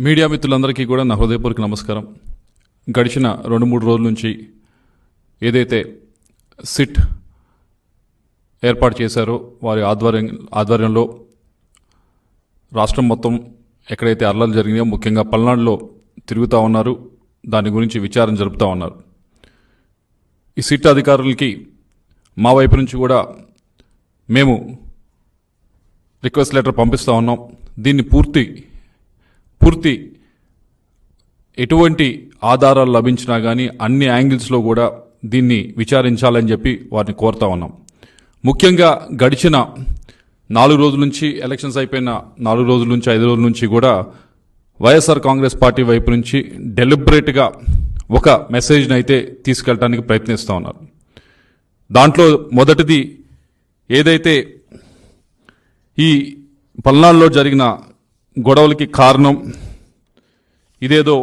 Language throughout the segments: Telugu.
మీడియా మిత్రులందరికీ కూడా నా హృదయపూర్వక నమస్కారం. గడిచిన రెండు మూడు రోజుల నుంచి ఏదైతే సిట్ ఏర్పాటు చేశారో వారి ఆధ్వర్యం ఆధ్వర్యంలో రాష్ట్రం మొత్తం ఎక్కడైతే అల్లలు జరిగినాయో ముఖ్యంగా పల్నాడులో తిరుగుతూ ఉన్నారు. దాని గురించి విచారణ జరుపుతూ ఉన్నారు. ఈ సిట్ అధికారులకి మా వైపు నుంచి కూడా మేము రిక్వెస్ట్ లెటర్ పంపిస్తూ ఉన్నాం. దీన్ని పూర్తి పూర్తి ఎటువంటి ఆధారాలు లభించినా కానీ అన్ని యాంగిల్స్లో కూడా దీన్ని విచారించాలని చెప్పి వారిని కోరుతా ఉన్నాం. ముఖ్యంగా గడిచిన నాలుగు రోజుల నుంచి ఎలక్షన్స్ అయిపోయిన నాలుగు రోజుల నుంచి ఐదు రోజుల నుంచి కూడా వైఎస్ఆర్ కాంగ్రెస్ పార్టీ వైపు నుంచి డెలిబరేట్గా ఒక మెసేజ్ని అయితే తీసుకెళ్ళడానికి ప్రయత్నిస్తూ ఉన్నారు. దాంట్లో మొదటిది ఏదైతే ఈ పల్నాడులో జరిగిన గొడవలకి కారణం. ఇదేదో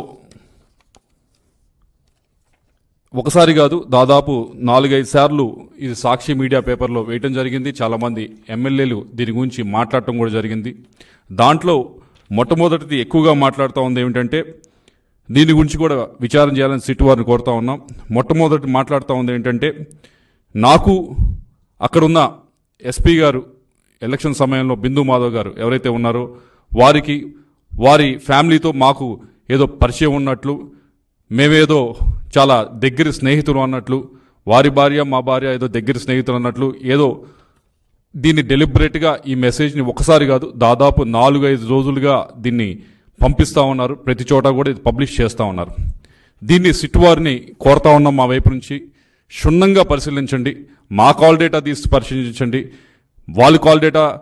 ఒకసారి కాదు దాదాపు నాలుగైదు సార్లు ఇది సాక్షి మీడియా పేపర్లో వేయటం జరిగింది. చాలామంది ఎమ్మెల్యేలు దీని గురించి మాట్లాడటం కూడా జరిగింది. దాంట్లో మొట్టమొదటిది ఎక్కువగా మాట్లాడుతూ ఉంది ఏమిటంటే దీని గురించి కూడా విచారం చేయాలని సిట్ వారిని కోరుతా ఉన్నాం. మొట్టమొదటి మాట్లాడుతూ ఉంది ఏంటంటే నాకు అక్కడున్న ఎస్పీ గారు ఎలక్షన్ సమయంలో బిందు మాధవ్ గారు ఎవరైతే ఉన్నారో వారికి వారి ఫ్యామిలీతో మాకు ఏదో పరిచయం ఉన్నట్లు మేమేదో చాలా దగ్గర స్నేహితులు అన్నట్లు వారి భార్య మా భార్య ఏదో దగ్గర స్నేహితులు అన్నట్లు ఏదో దీన్ని డెలిబరేట్గా ఈ మెసేజ్ని ఒకసారి కాదు దాదాపు నాలుగు ఐదు రోజులుగా దీన్ని పంపిస్తూ ఉన్నారు. ప్రతి చోట కూడా ఇది పబ్లిష్ చేస్తూ ఉన్నారు. దీన్ని సిట్ వారిని కోరుతా ఉన్నాం మా వైపు నుంచి. క్షుణ్ణంగా పరిశీలించండి. మా కాల్ డేటా తీసి పరిశీలించండి. వాళ్ళ కాల్ డేటా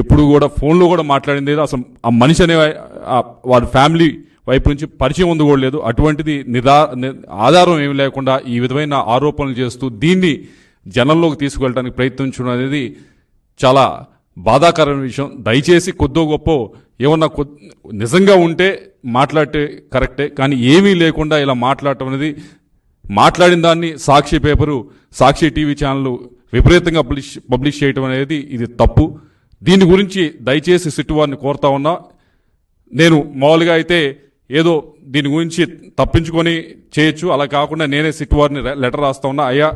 ఎప్పుడు కూడా ఫోన్లో కూడా మాట్లాడింది లేదు అసలు ఆ మనిషి అనే వారి ఫ్యామిలీ వైపు నుంచి పరిచయం ఉంది కూడా లేదు. అటువంటిది నిదా ని- ఆధారం ఏమి లేకుండా ఈ విధమైన ఆరోపణలు చేస్తూ దీన్ని జనంలోకి తీసుకువెళ్ళడానికి ప్రయత్నించడం అనేది చాలా బాధాకరమైన విషయం. దయచేసి కొద్దో గొప్ప ఏమన్నా కొద్- నిజంగా ఉంటే మాట్లాడితే కరెక్టే కానీ ఏమీ లేకుండా ఇలా మాట్లాడటం అనేది మాట్లాడిన దాన్ని Sakshi paper Sakshi TV channel విపరీతంగా పబ్లిష్ పబ్లిష్ చేయటం అనేది ఇది తప్పు. దీని గురించి దయచేసి సిట్టు వారిని కోరుతా ఉన్నా నేను మామూలుగా అయితే ఏదో దీని గురించి తప్పించుకొని చేయొచ్చు అలా కాకుండా నేనే సిట్టువారిని లెటర్ రాస్తా ఉన్నా. అయ్యా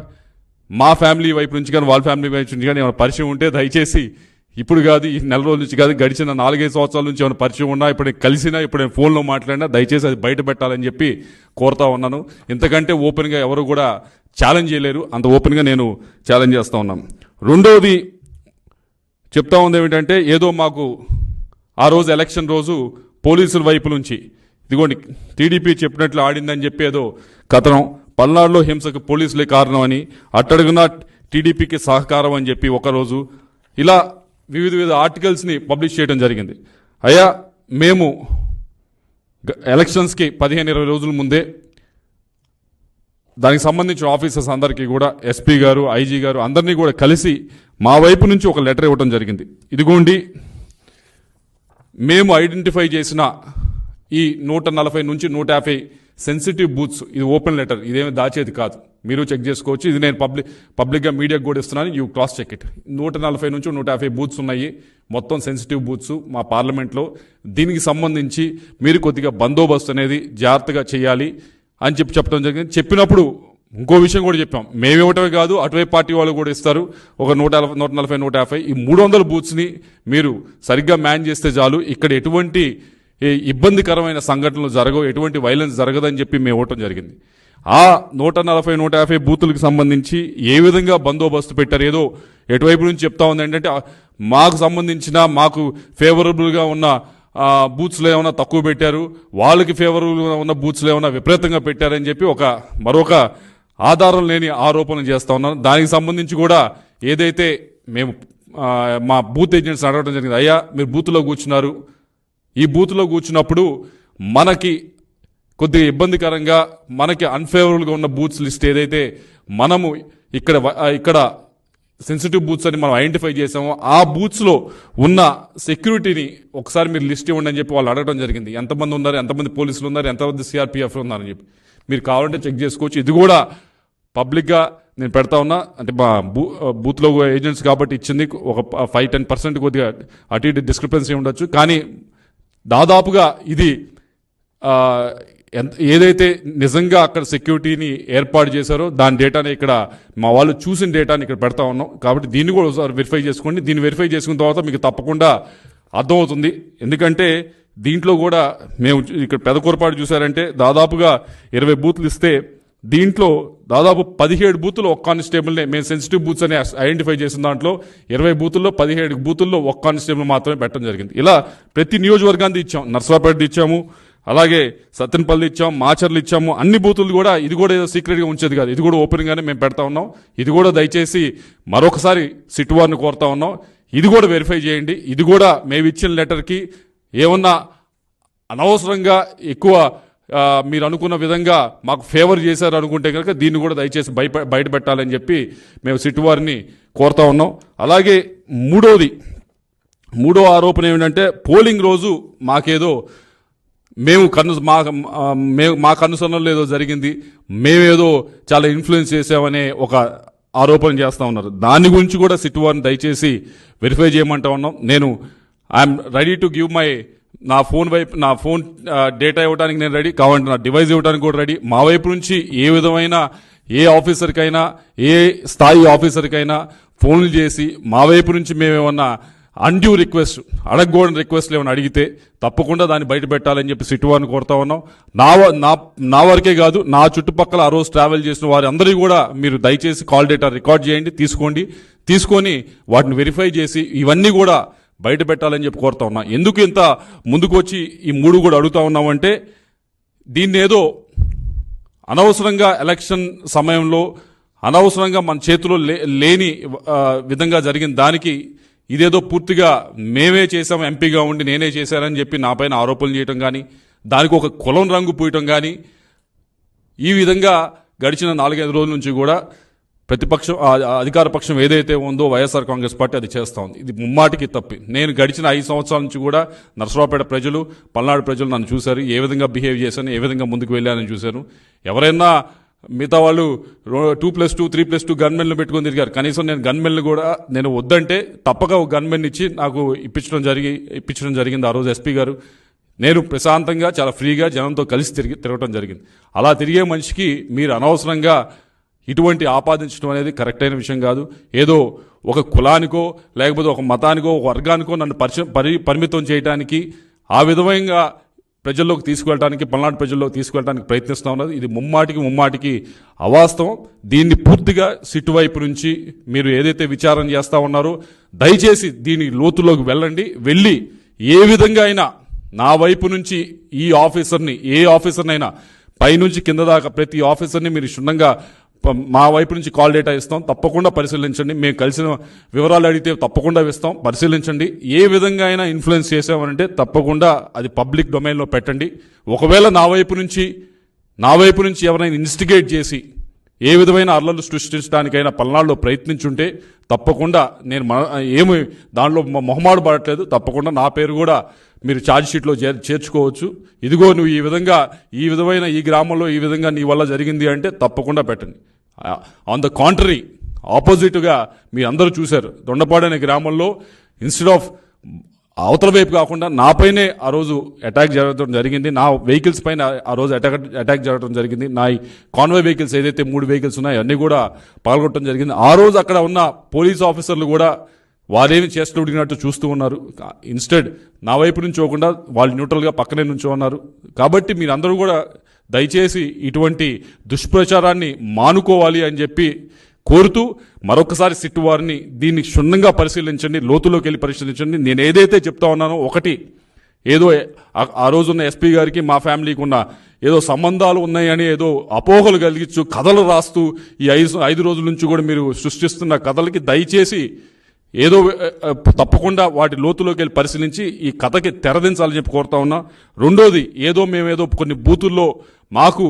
మా ఫ్యామిలీ వైపు నుంచి కానీ వాళ్ళ ఫ్యామిలీ వైపు నుంచి కానీ ఏమైనా పరిచయం ఉంటే దయచేసి ఇప్పుడు కాదు ఈ నెల రోజుల నుంచి కాదు గడిచిన నాలుగైదు సంవత్సరాల నుంచి ఏమైనా పరిచయం ఉన్నా ఇప్పుడు నేను కలిసినా ఇప్పుడు నేను ఫోన్లో మాట్లాడినా దయచేసి అది బయట పెట్టాలని చెప్పి కోరుతా ఉన్నాను. ఇంతకంటే ఓపెన్గా ఎవరు కూడా ఛాలెంజ్ చేయలేరు. అంత ఓపెన్గా నేను ఛాలెంజ్ చేస్తూ ఉన్నాను. రెండవది చెప్తా ఉంది ఏమిటంటే ఏదో మాకు ఆ రోజు ఎలక్షన్ రోజు పోలీసుల వైపు నుంచి ఇదిగోండి టీడీపీ చెప్పినట్లు ఆడిందని చెప్పి ఏదో కథనం పల్నాడులో హింసకు పోలీసులే కారణం అని అట్టడుగున టీడీపీకి సహకారం అని చెప్పి ఒకరోజు ఇలా వివిధ వివిధ ఆర్టికల్స్ని పబ్లిష్ చేయడం జరిగింది. అయ్యా మేము ఎలక్షన్స్కి పదిహేను ఇరవై రోజుల ముందే దానికి సంబంధించిన ఆఫీసర్స్ అందరికీ కూడా ఎస్పీ గారు ఐజీ గారు అందరినీ కూడా కలిసి మా వైపు నుంచి ఒక లెటర్ ఇవ్వడం జరిగింది. ఇదిగోండి మేము ఐడెంటిఫై చేసిన ఈ నూట నలభై నుంచి నూట యాభై సెన్సిటివ్ బూత్స్ ఇది ఓపెన్ లెటర్ ఇదేమి దాచేది కాదు. మీరు చెక్ చేసుకోవచ్చు. ఇది నేను పబ్లిక్ పబ్లిక్గా మీడియాకి కూడా ఇస్తున్నాను. యూ క్రాస్ చెక్ ఇట్ నూట నలభై నుంచి నూట యాభై బూత్స్ ఉన్నాయి. మొత్తం సెన్సిటివ్ బూత్స్ మా పార్లమెంట్లో దీనికి సంబంధించి మీరు కొద్దిగా బందోబస్తు అనేది జాగ్రత్తగా చేయాలి అని చెప్పి చెప్పడం జరిగింది. చెప్పినప్పుడు ఇంకో విషయం కూడా చెప్పాం. మేము ఇవ్వటమే కాదు అటువైపు పార్టీ వాళ్ళు కూడా ఇస్తారు. ఒక నూట నలభై నూట నలభై నూట యాభై ఈ మూడు వందల బూత్స్ని మీరు సరిగ్గా మ్యాన్ చేస్తే చాలు. ఇక్కడ ఎటువంటి ఏ ఇబ్బందికరమైన సంఘటనలు జరగవు ఎటువంటి వైలెన్స్ జరగదని చెప్పి మేము ఇవ్వటం జరిగింది. ఆ నూట నలభై నూట యాభై బూతులకు సంబంధించి ఏ విధంగా బందోబస్తు పెట్టారు? ఏదో ఎటువైపు నుంచి చెప్తా ఉంది ఏంటంటే మాకు సంబంధించిన మాకు ఫేవరబుల్గా ఉన్న బూత్స్లో ఏమైనా తక్కువ పెట్టారు? వాళ్ళకి ఫేవరబుల్గా ఉన్న బూత్స్లో ఏమైనా విపరీతంగా పెట్టారని చెప్పి ఒక మరొక ఆధారం లేని ఆరోపణలు చేస్తూ ఉన్నాను. దానికి సంబంధించి కూడా ఏదైతే మేము మా బూత్ ఏజెంట్స్ అడగడం జరిగింది అయ్యా మీరు బూత్లో కూర్చున్నారు. ఈ బూత్లో కూర్చున్నప్పుడు మనకి కొద్దిగా ఇబ్బందికరంగా మనకి అన్ఫేవరబుల్గా ఉన్న బూత్స్ లిస్ట్ ఏదైతే మనము ఇక్కడ ఇక్కడ సెన్సిటివ్ బూత్స్ అని మనం ఐడెంటిఫై చేసామో ఆ బూత్స్లో ఉన్న సెక్యూరిటీని ఒకసారి మీరు లిస్ట్ ఇవ్వండి అని చెప్పి వాళ్ళు అడగడం జరిగింది. ఎంతమంది ఉన్నారు ఎంతమంది పోలీసులు ఉన్నారు ఎంతమంది సిఆర్పిఎఫ్ ఉన్నారని చెప్పి. మీరు కావాలంటే చెక్ చేసుకోవచ్చు. ఇది కూడా పబ్లిక్గా నేను పెడతా ఉన్నా. అంటే మా బూ బూత్లో ఏజెంట్స్ కాబట్టి ఇచ్చింది. ఒక ఫైవ్ టెన్ పర్సెంట్ కొద్దిగా అటు ఇటు డిస్క్రిపెన్సీ ఉండొచ్చు. కానీ దాదాపుగా ఇది ఎంత ఏదైతే నిజంగా అక్కడ సెక్యూరిటీని ఏర్పాటు చేశారో దాని డేటాని ఇక్కడ మా వాళ్ళు చూసిన డేటాని ఇక్కడ పెడతా ఉన్నాం. కాబట్టి దీన్ని కూడా ఒకసారి వెరిఫై చేసుకోండి. దీన్ని వెరిఫై చేసుకున్న తర్వాత మీకు తప్పకుండా అర్థమవుతుంది. ఎందుకంటే దీంట్లో కూడా మేము ఇక్కడ పెదకూరపాటు చూసారంటే దాదాపుగా ఇరవై బూత్లు ఇస్తే దీంట్లో దాదాపు పదిహేడు బూతులు ఒక్క కానిస్టేబుల్నే మేము సెన్సిటివ్ బూత్స్ అని ఐడెంటిఫై చేసిన దాంట్లో ఇరవై బూతుల్లో పదిహేడు బూతుల్లో ఒక్క కానిస్టేబుల్ మాత్రమే పెట్టడం జరిగింది. ఇలా ప్రతి నియోజకవర్గాన్ని ఇచ్చాం. నర్సరాపేట ఇచ్చాము అలాగే సత్తెనపల్లి ఇచ్చాం మాచర్లు ఇచ్చాము అన్ని బూతులు కూడా ఇది కూడా ఏదో సీక్రెట్గా ఉంచేది కాదు. ఇది కూడా ఓపెన్గానే మేము పెడతా ఉన్నాం. ఇది కూడా దయచేసి మరొకసారి సిట్ వారిని కోరుతా ఉన్నాం. ఇది కూడా వెరిఫై చేయండి. ఇది కూడా మేము ఇచ్చిన లెటర్కి ఏమన్నా అనవసరంగా ఎక్కువ మీరు అనుకున్న విధంగా మాకు ఫేవర్ చేశారు అనుకుంటే కనుక దీన్ని కూడా దయచేసి బయట బయట పెట్టాలని చెప్పి మేము సిట్టువారిని కోరుతా ఉన్నాం. అలాగే మూడోది మూడో ఆరోపణ ఏమిటంటే పోలింగ్ రోజు మాకేదో మేము కన్ను మా మేము మా కనుసరణలో ఏదో జరిగింది మేమేదో చాలా ఇన్ఫ్లుయెన్స్ చేసామనే ఒక ఆరోపణ చేస్తూ ఉన్నారు. దాని గురించి కూడా సిట్టు వారిని దయచేసి వెరిఫై చేయమంటా ఉన్నాం. నేను I'm ready to give my నా ఫోన్ వైపు నా ఫోన్ డేటా ఇవ్వడానికి నేను రెడీ. కావాలంటే నా డివైస్ ఇవ్వడానికి కూడా రెడీ. మా వైపు నుంచి ఏ విధమైన ఏ ఆఫీసర్కైనా ఏ స్థాయి ఆఫీసర్కైనా ఫోన్లు చేసి మా వైపు నుంచి మేమేమన్నా అన్డ్యూ రిక్వెస్ట్ అడగకూడని రిక్వెస్ట్లు ఏమైనా అడిగితే తప్పకుండా దాన్ని బయట పెట్టాలని చెప్పి సిట్టు వారిని కోరుతా ఉన్నాం. నా వ- నా నా వరకే కాదు నా చుట్టుపక్కల ఆ రోజు ట్రావెల్ చేసిన వారి అందరికీ కూడా మీరు దయచేసి కాల్ డేటా రికార్డ్ చేయండి తీసుకోండి. తీసుకొని వాటిని వెరిఫై చేసి ఇవన్నీ కూడా బయట పెట్టాలని చెప్పి కోరుతా ఉన్నా. ఎందుకు ఇంత ముందుకు వచ్చి ఈ మూడు కూడా అడుగుతా ఉన్నామంటే దీన్ని ఏదో అనవసరంగా ఎలక్షన్ సమయంలో అనవసరంగా మన చేతిలో లే లేని విధంగా జరిగిన దానికి ఇదేదో పూర్తిగా మేమే చేసాం ఎంపీగా ఉండి నేనే చేశానని చెప్పి నా పైన ఆరోపణలు చేయటం కానీ దానికి ఒక కులం రంగు పూయటం కానీ ఈ విధంగా గడిచిన నాలుగైదు రోజుల నుంచి కూడా ప్రతిపక్షం అధికార పక్షం ఏదైతే ఉందో వైఎస్ఆర్ కాంగ్రెస్ పార్టీ అది చేస్తా ఉంది. ఇది ముమ్మాటికి తప్పి. నేను గడిచిన ఐదు సంవత్సరాల నుంచి కూడా నరసరావుపేట ప్రజలు పల్నాడు ప్రజలు నన్ను చూశారు. ఏ విధంగా బిహేవ్ చేశాను ఏ విధంగా ముందుకు వెళ్ళానని చూశాను. ఎవరైనా మిగతా వాళ్ళు two plus two three plus two గన్మెన్లు పెట్టుకొని తిరిగారు. కనీసం నేను గన్మెన్లు కూడా నేను వద్దంటే తప్పక ఒక గన్మెన్ ఇచ్చి నాకు ఇప్పించడం జరిగి ఇప్పించడం జరిగింది ఆ రోజు ఎస్పీ గారు. నేను ప్రశాంతంగా చాలా ఫ్రీగా జనంతో కలిసి తిరిగి తిరగటం జరిగింది. అలా తిరిగే మనిషికి మీరు అనవసరంగా ఇటువంటి ఆపాదించడం అనేది కరెక్ట్ అయిన విషయం కాదు. ఏదో ఒక కులానికో లేకపోతే ఒక మతానికో ఒక వర్గానికో నన్ను పరిచయం పరి పరిమితం చేయడానికి ఆ విధంగా ప్రజల్లోకి తీసుకువెళ్ళడానికి పల్నాడు ప్రజల్లోకి తీసుకువెళ్ళడానికి ప్రయత్నిస్తూ ఉన్నది. ఇది ముమ్మాటికి ముమ్మాటికి అవాస్తవం. దీన్ని పూర్తిగా సిట్టు వైపు నుంచి మీరు ఏదైతే విచారం చేస్తా ఉన్నారో దయచేసి దీని లోతులోకి వెళ్ళండి. వెళ్ళి ఏ విధంగా అయినా నా వైపు నుంచి ఈ ఆఫీసర్ని ఏ ఆఫీసర్నైనా పైనుంచి కింద దాకా ప్రతి ఆఫీసర్ని మీరు క్షుణ్ణంగా మా వైపు నుంచి కాల్ డేటా ఇస్తాం. తప్పకుండా పరిశీలించండి. మేము కలిసిన వివరాలు అడిగితే తప్పకుండా ఇస్తాం. పరిశీలించండి. ఏ విధంగా అయినా ఇన్ఫ్లుయెన్స్ చేసామనంటే తప్పకుండా అది పబ్లిక్ డొమైన్లో పెట్టండి. ఒకవేళ నా వైపు నుంచి నా వైపు నుంచి ఎవరైనా ఇన్స్టిగేట్ చేసి ఏ విధమైన అల్లలు సృష్టించడానికైనా పల్నాడులో ప్రయత్నించుంటే తప్పకుండా నేను మన ఏమి దానిలో మొహమాడు పడట్లేదు. తప్పకుండా నా పేరు కూడా మీరు ఛార్జ్ షీట్లో చేర్ చేర్చుకోవచ్చు. ఇదిగో నువ్వు ఈ విధంగా ఈ విధమైన ఈ గ్రామంలో ఈ విధంగా నీ వల్ల జరిగింది అంటే తప్పకుండా పెట్టండి. ఆన్ ద కాంట్రీ ఆపోజిట్గా మీరు అందరూ చూశారు. దొండపాడు అనే గ్రామంలో ఇన్స్టెడ్ ఆఫ్ అవతల వైపు కాకుండా నాపైనే ఆ రోజు అటాక్ జరగడం జరిగింది. నా వెహికల్స్ పైన ఆ రోజు అటాక్ అటాక్ జరగడం జరిగింది. నా కాన్వాయ్ వెహికల్స్ ఏదైతే మూడు వెహికల్స్ ఉన్నాయో అన్నీ కూడా పాల్గొనడం జరిగింది. ఆ రోజు అక్కడ ఉన్న పోలీస్ ఆఫీసర్లు కూడా వారేమి చేస్తూ ఉడిగినట్టు చూస్తూ ఉన్నారు. ఇన్స్టెడ్ నా వైపు నుంచి పోకుండా వాళ్ళు న్యూట్రల్గా పక్కనే నుంచో ఉన్నారు. కాబట్టి మీరందరూ కూడా దయచేసి ఇటువంటి దుష్ప్రచారాన్ని మానుకోవాలి అని చెప్పి కోరుతూ మరొకసారి సిట్టు వారిని దీన్ని క్షుణ్ణంగా పరిశీలించండి లోతులోకి వెళ్ళి పరిశీలించండి. నేను ఏదైతే చెప్తా ఉన్నానో ఒకటి ఏదో ఆ- రోజున్న ఎస్పీ గారికి మా ఫ్యామిలీకి ఉన్న ఏదో సంబంధాలు ఉన్నాయని ఏదో అపోహలు కలిగించు కథలు రాస్తూ ఈ ఐదు ఐదు రోజుల నుంచి కూడా మీరు సృష్టిస్తున్న కథలకి దయచేసి ఏదో తప్పకుండా వాటి లోతులోకి వెళ్ళి పరిశీలించి ఈ కథకి తెరదించాలని చెప్పి కోరుతా ఉన్నా. రెండోది ఏదో మేమేదో కొన్ని బూతుల్లో మాకు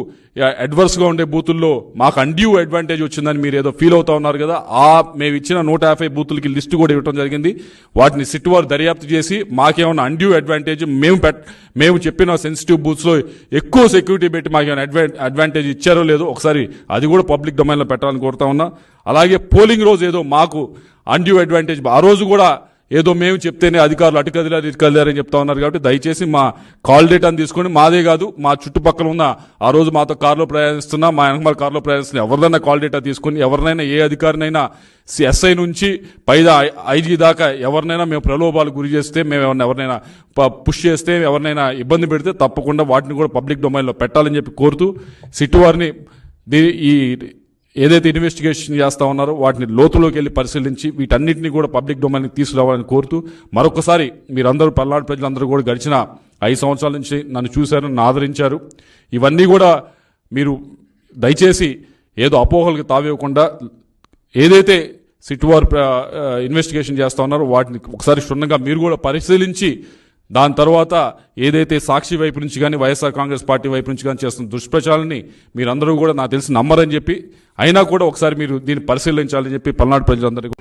అడ్వర్స్గా ఉండే బూతుల్లో మాకు అండ్యూ అడ్వాంటేజ్ వచ్చిందని మీరు ఏదో ఫీల్ అవుతా ఉన్నారు కదా ఆ మేము ఇచ్చిన నూట యాభై బూతులకి లిస్టు కూడా ఇవ్వడం జరిగింది. వాటిని సిట్ వారు దర్యాప్తు చేసి మాకేమైనా అండ్యూ అడ్వాంటేజ్ మేము పెట్ మేము చెప్పిన సెన్సిటివ్ బూత్స్లో ఎక్కువ సెక్యూరిటీ పెట్టి మాకేమైనా అడ్వా అడ్వాంటేజ్ ఇచ్చారో లేదో ఒకసారి అది కూడా పబ్లిక్ డొమైన్లో పెట్టాలని కోరుతా ఉన్నా. అలాగే పోలింగ్ రోజు ఏదో మాకు అండ్యూ అడ్వాంటేజ్ ఆ రోజు కూడా ఏదో మేము చెప్తేనే అధికారులు అటు కదిలారు ఇటు కదిలారని చెప్తా ఉన్నారు కాబట్టి దయచేసి మా కాల్ డేటాను తీసుకొని మాదే కాదు మా చుట్టుపక్కల ఉన్న ఆ రోజు మాతో కారులో ప్రయాణిస్తున్నా మా వెనకమాల కారులో ప్రయాణిస్తున్న ఎవరిదైనా కాల్ డేటా తీసుకొని ఎవరినైనా ఏ అధికారినైనా ఎస్ఐ నుంచి పైదా ఐజీ దాకా ఎవరినైనా మేము ప్రలోభాలు గురి చేస్తే మేము ఎవరిని ఎవరినైనా ప- పుష్ చేస్తే ఎవరినైనా ఇబ్బంది పెడితే తప్పకుండా వాటిని కూడా పబ్లిక్ డొమైన్లో పెట్టాలని చెప్పి కోరుతూ సిట్టు వారిని దీ- ఈ ఏదైతే ఇన్వెస్టిగేషన్ చేస్తా ఉన్నారో వాటిని లోతులోకి వెళ్ళి పరిశీలించి వీటన్నిటిని కూడా పబ్లిక్ డొమైన్కి తీసుకురావాలని కోరుతూ మరొకసారి మీరందరూ పల్నాడు ప్రజలందరూ కూడా గడిచిన ఐదు సంవత్సరాల నుంచి నన్ను చూశారు నన్ను ఆదరించారు. ఇవన్నీ కూడా మీరు దయచేసి ఏదో అపోహలకు తావివ్వకుండా ఏదైతే సిట్ వారు ఇన్వెస్టిగేషన్ చేస్తూ ఉన్నారో వాటిని ఒకసారి క్షుణ్ణంగా మీరు కూడా పరిశీలించి దాని తర్వాత ఏదైతే సాక్షి వైపు నుంచి కానీ వైఎస్ఆర్ కాంగ్రెస్ పార్టీ వైపు నుంచి కానీ చేస్తున్న దుష్ప్రచారాన్ని మీరందరూ కూడా నాకు తెలిసి నమ్మరని చెప్పి అయినా కూడా ఒకసారి మీరు దీన్ని పరిశీలించాలని చెప్పి పల్నాడు ప్రజలందరికీ